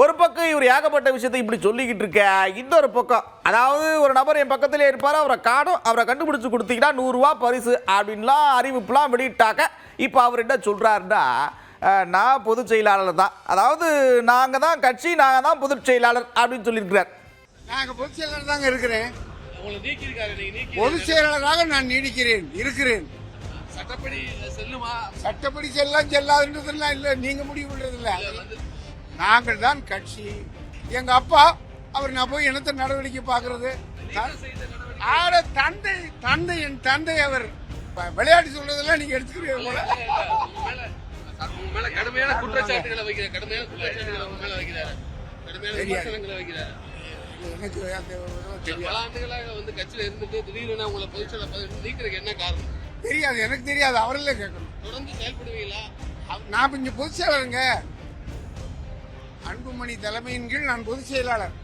ஒரு பக்கம் இவர் ஏகப்பட்ட விஷயத்தை இப்படி சொல்லிக்கிட்டு இருக்க இன்னொரு பக்கம் அதாவது ஒரு நபர் என் பக்கத்திலே இருப்பார் அவரை காணும் அவரை கண்டுபிடிச்சு கொடுத்தீங்கன்னா நூறுரூவா பரிசு அப்படின்லாம் அறிவிப்புலாம் வெளியிட்டாக்க இப்போ அவர் என்ன சொல்கிறாருன்னா நான் பொதுச் செயலாளர் தான். அதாவது நாங்கள் தான் கட்சி நாங்கள் தான் பொதுச் செயலாளர் அப்படின்னு சொல்லியிருக்கிறார். நாங்க பொதுச் செயலாளர் தாங்க இருக்கிறேன். பொதுச் செயலாளராக நான் நீடிக்கிறேன் இருக்கிறேன். சட்டப்படி செல்லுமா? சட்டப்படி செல்லாம் செல்லாதுன்றதெல்லாம் இல்ல நீங்க முடிவு பண்றது இல்ல நாங்கள் தான் கட்சி. எங்க அப்பா அவர் நான் போய் இனத்த நடவடிக்கை பாக்குறது ஆட தந்தை தந்தை என் தந்தை அவர். விளையாட்டு சொல்றதெல்லாம் நீங்க எடுத்துக்கிறீங்க போல. கடுமையான குற்றச்சாட்டுகளை வைக்கிறார் கடுமையான குற்றச்சாட்டுகளை மேல வைக்கிறாரு. கடுமையான விமர்சனங்களை வைக்கிறாரு. எனக்கு அந்த பல ஆண்டுகளாக வந்து கட்சியில இருந்துட்டு திடீர்னு உங்களை பொதுச்செயலர் பதவி நீக்கிறதுக்கு என்ன காரணம்? தெரியாது எனக்கு தெரியாது. அவர்களே கேட்கணும். தொடர்ந்து செயல்படுவீங்களா? நான் இங்க பொதுச் செயலாளருங்க அன்புமணி தலைமையின் கீழ் நான் பொதுச் செயலாளர்.